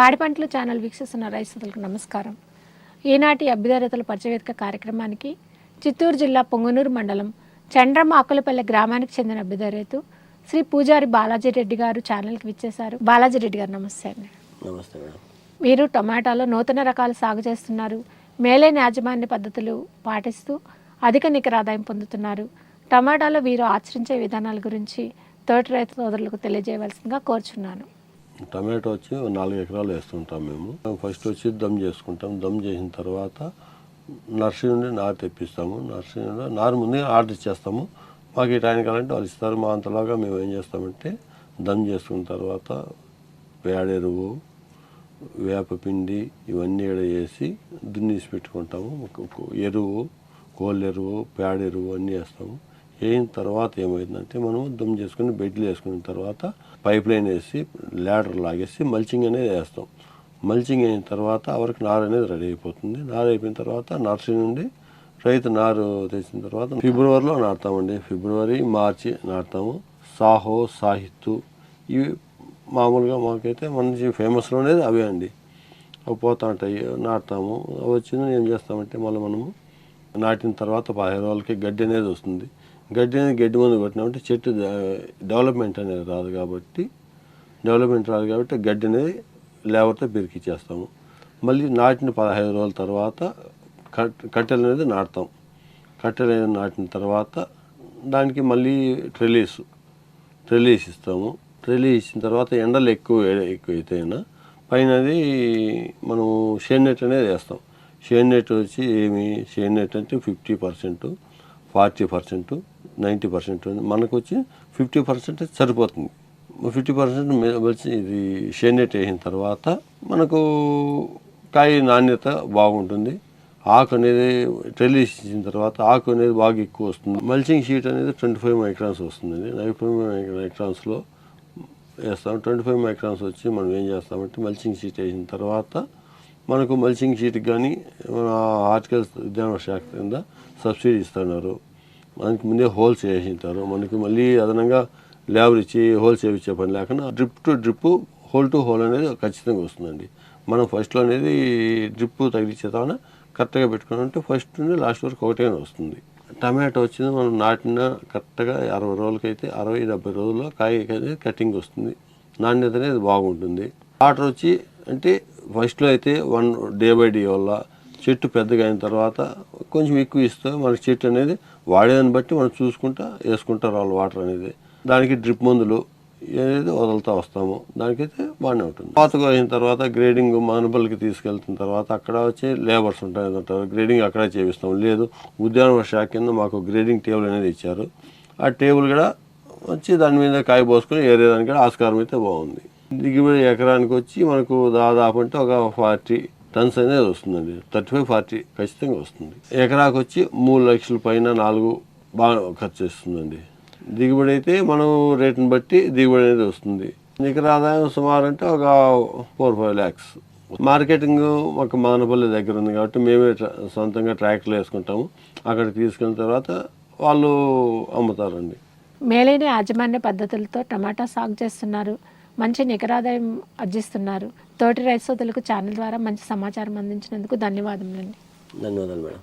పాడి పంటలు ఛానల్ వీక్షిస్తున్న రైతులకు నమస్కారం. ఈనాటి అభ్యుదయతల పరిచయవేదిక కార్యక్రమానికి చిత్తూరు జిల్లా పొంగనూరు మండలం చండ్రమ్మ ఆకులపల్లె గ్రామానికి చెందిన అభ్యుదయ రైతు శ్రీ పూజారి బాలాజీ రెడ్డి గారు ఛానల్కి విచ్చేశారు. బాలాజీ రెడ్డి గారు నమస్తే అండి. నమస్తే మీరు టొమాటోలో నూతన రకాలు సాగు చేస్తున్నారు. మేలైన యాజమాన్య పద్ధతులు పాటిస్తూ అధిక నికర ఆదాయం పొందుతున్నారు. టమాటాలో వీరు ఆచరించే విధానాల గురించి తోటి రైతు సోదరులకు తెలియజేయవలసిందిగా కోరుచున్నాను. టమాటో వచ్చి నాలుగు ఎకరాలు వేస్తుంటాం మేము. ఫస్ట్ వచ్చి దమ్ చేసుకుంటాం. దమ్ చేసిన తర్వాత నర్సరీ నుండి నారు తెప్పిస్తాము. నర్సరీ నుండి నారు ముందే ఆర్డర్ ఇచ్చేస్తాము. మాకు ఈ టైం కావాలంటే వాళ్ళు ఇస్తారు. మా అంతలాగా మేము ఏం చేస్తామంటే దమ్ చేసుకున్న తర్వాత పేడెరువు వేపపిండి ఇవన్నీ ఇక్కడ వేసి దున్నేసి పెట్టుకుంటాము. ఎరువు కోళ్ళ ఎరువు పేడ ఎరువు అన్నీ వేస్తాము. వేయిన తర్వాత ఏమైందంటే మనం దమ్ చేసుకుని బెడ్లు వేసుకున్న తర్వాత పైప్ లైన్ వేసి ల్యాడర్ లాగేసి మల్చింగ్ అనేది వేస్తాం. మల్చింగ్ అయిన తర్వాత అవరికి నారు అనేది రెడీ అయిపోతుంది. నారు అయిపోయిన తర్వాత నర్సరీ నుండి రైతు నారు తెచ్చిన తర్వాత ఫిబ్రవరిలో నాటుతామండి. ఫిబ్రవరి మార్చి నాటుతాము. సాహో సాహిత్తు ఇవి మామూలుగా మాకైతే మంచి ఫేమస్లో అనేది అవే అండి. అవి పోతా ఉంటాయి నాటుతాము. అవి వచ్చింది ఏం చేస్తామంటే మళ్ళీ మనము నాటిన తర్వాత పదిహేను రోజులకి గడ్డి అనేది వస్తుంది. గడ్డి అనేది గడ్డి మందు కొట్టినామంటే చెట్టు డెవలప్మెంట్ అనేది రాదు కాబట్టి డెవలప్మెంట్ రాదు కాబట్టి గడ్డి అనేది లేబర్తో పెరికిచ్చేస్తాము మళ్ళీ నాటిన పదహైదు రోజుల తర్వాత కట్టెలు అనేది నాటుతాం. కట్టెలు అనేది నాటిన తర్వాత దానికి మళ్ళీ ట్రెలీస్. ట్రెలీస్ ఇస్తాము. ట్రెలీస్ ఇచ్చిన తర్వాత ఎండలు ఎక్కువ ఎక్కువ అయితేనా పైన అది మనము షేడ్ నెట్ అనేది వేస్తాం. షేడ్ నెట్ వచ్చి ఏమి? షేడ్ నెట్ అంటే fifty percent. Forty percent ninety percent మనకు వచ్చి ఫిఫ్టీ పర్సెంట్ సరిపోతుంది. ఫిఫ్టీ పర్సెంట్ వచ్చి ఇది షేనేట్ వేసిన తర్వాత మనకు కాయ నాణ్యత బాగుంటుంది. ఆకు అనేది ట్రెలీస్ ఇచ్చిన తర్వాత ఆకు అనేది బాగా ఎక్కువ వస్తుంది. మల్చింగ్ షీట్ అనేది ట్వంటీ ఫైవ్ మైక్రాన్స్ వస్తుందండి. నైన్ ఫైవ్ మైక్రాన్స్లో వేస్తాం. ట్వంటీ ఫైవ్ మైక్రాన్స్ వచ్చి మనం ఏం చేస్తామంటే మల్చింగ్ షీట్ వేసిన తర్వాత మనకు మల్చింగ్ షీట్కి కానీ ఆర్టికల్స్ ఉద్యాన శాఖ కింద సబ్సిడీ ఇస్తున్నారు. మనకి ముందే హోల్స్ వేసింటారు మనకి మళ్ళీ అదనంగా లేబర్ ఇచ్చి హోల్స్ చేయించే పని లేకుండా drip to drip hole to hole అనేది ఖచ్చితంగా వస్తుందండి. మనం ఫస్ట్లో అనేది డ్రిప్ తగిలించేదాన కరెక్ట్గా పెట్టుకుని ఉంటే ఫస్ట్ నుండి లాస్ట్ వరకు ఒకటేనే వస్తుంది. టమాటో వచ్చింది మనం నాటిన కరెక్ట్గా అరవై రోజులకైతే అరవై డెబ్బై రోజుల్లో కాయ అనేది కటింగ్ వస్తుంది. నాణ్యత అనేది బాగుంటుంది. వాటర్ వచ్చి అంటే ఫస్ట్లో అయితే వన్ డే బై డే వల్ల చెట్టు పెద్దగా అయిన తర్వాత కొంచెం ఎక్కువ ఇస్తే మనకి చెట్టు అనేది వాడేదాన్ని బట్టి మనం చూసుకుంటా వేసుకుంటా వాళ్ళు వాటర్ అనేది. దానికి డ్రిప్ మందులు అనేది వదులుతూ వస్తాము దానికైతే బాగానే ఉంటుంది. పాతగా అయిన తర్వాత గ్రేడింగ్ మానుబల్కి తీసుకెళ్తున్న తర్వాత అక్కడ వచ్చి లేబర్స్ ఉంటాయి అంటారు గ్రేడింగ్ అక్కడే చేపిస్తాం. లేదు ఉద్యానవన శాఖ కింద మాకు గ్రేడింగ్ టేబుల్ అనేది ఇచ్చారు. ఆ టేబుల్ కూడా వచ్చి దాని మీద కాయ పోసుకొని ఏరేదానికి కూడా ఆస్కారం అయితే బాగుంది. దిగుబడి ఎకరానికి వచ్చి మనకు దాదాపు అంటే ఒక ఫార్టీ టన్స్ అనేది వస్తుందండి. థర్టీ ఫైవ్ ఫార్టీ ఖచ్చితంగా వస్తుంది. ఎకరాకు వచ్చి మూడు లక్షల పైన నాలుగు బాగా ఖర్చు వస్తుందండి దిగుబడి అయితే మనం రేటుని బట్టి దిగుబడి అనేది వస్తుంది. నికర ఆదాయం సుమారు అంటే ఒక ఫోర్ ఫైవ్ ల్యాక్స్. మార్కెటింగ్ మాకు మానపల్లి దగ్గర ఉంది కాబట్టి మేమే ట్రా- సొంతంగా ట్రాక్టర్లు వేసుకుంటాము. అక్కడ తీసుకున్న తర్వాత వాళ్ళు అమ్ముతారండి. మేలైన యాజమాన్య పద్ధతులతో టమాటా సాగు చేస్తున్నారు. మంచి నికరాదాయం అర్జిస్తున్నారు. తోటి రైతు సోదరులకు ఛానల్ ద్వారా మంచి సమాచారం అందించినందుకు ధన్యవాదములండి. ధన్యవాదాలు మేడం.